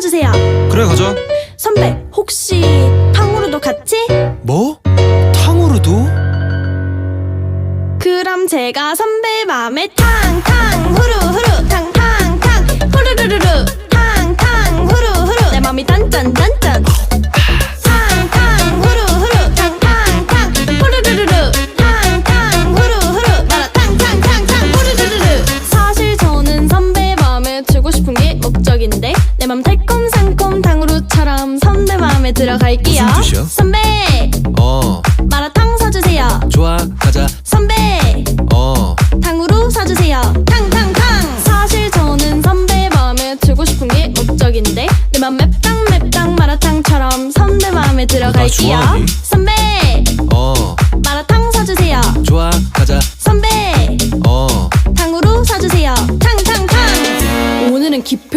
사주세요. 그래 가자 선배, 혹시 탕후루도 같이? 뭐? 탕후루도? 그럼 제가 선배 맘에 탕탕 후루후루 목적인데 내 맘 달콤상콤 탕후루처럼 선배 마음에 들어갈게요. 무슨 뜻이야? 선배! 어. 마라탕 사주세요. 좋아 가자. 선배! 어. 탕후루 사주세요. 탕탕탕! 사실 저는 선배 마음에 들고 싶은 게 목적인데 내 맘 맵당 맵당 마라탕처럼 선배 마음에 들어갈게요. 좋아하니? 선배! 어. 마라탕 사주세요. 좋아 가자. 선배! 어. 탕후루 사주세요. 탕탕탕! 오늘은 기필